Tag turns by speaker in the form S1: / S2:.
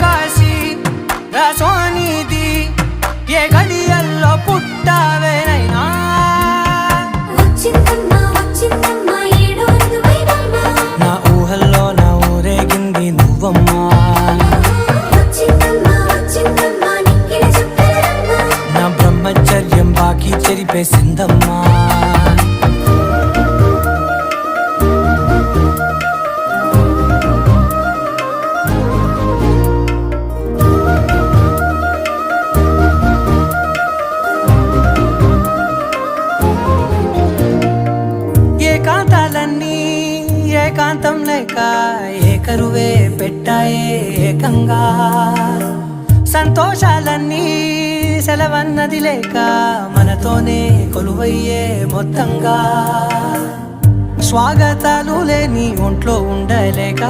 S1: కాశీ రా సోనిది ఏ గడియల్లో పుట్టావేనైనా. నా ఊహల్లో ఊరేగింది నువ్వమ్మా. నా బ్రహ్మచర్యం బాకీ చెరిపేసిందమ్మా ఏకాంతం లేక ఏకరువే పెట్టాయే ఏకంగా. సంతోషాలన్నీ సెలవన్నది లేక మనతోనే కొలువయ్యే మొత్తంగా. స్వాగతాలు లేని ఒంట్లో ఉండలేక